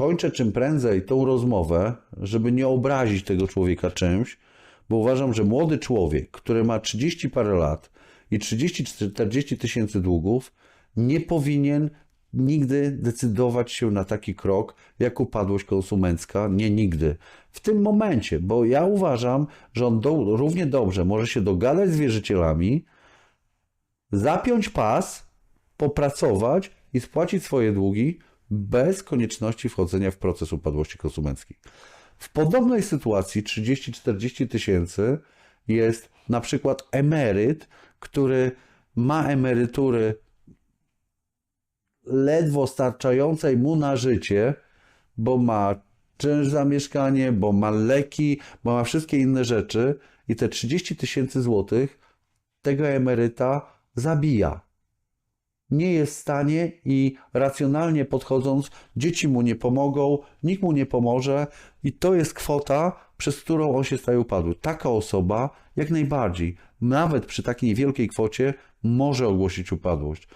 kończę czym prędzej tą rozmowę, żeby nie obrazić tego człowieka czymś, bo uważam, że młody człowiek, który ma 30 parę lat i 30-40 tysięcy długów, nie powinien nigdy decydować się na taki krok jak upadłość konsumencka. Nie nigdy. W tym momencie, bo ja uważam, że on do, równie dobrze może się dogadać z wierzycielami, zapiąć pas, popracować i spłacić swoje długi bez konieczności wchodzenia w proces upadłości konsumenckiej. W podobnej sytuacji 30-40 tysięcy jest na przykład emeryt, który ma emerytury ledwo starczającej mu na życie, bo ma czynsz za mieszkanie, bo ma leki, bo ma wszystkie inne rzeczy i te 30 tysięcy złotych tego emeryta zabija. Nie jest w stanie i racjonalnie podchodząc, dzieci mu nie pomogą, nikt mu nie pomoże i to jest kwota, przez którą on się staje upadły. Taka osoba jak najbardziej, nawet przy takiej wielkiej kwocie, może ogłosić upadłość.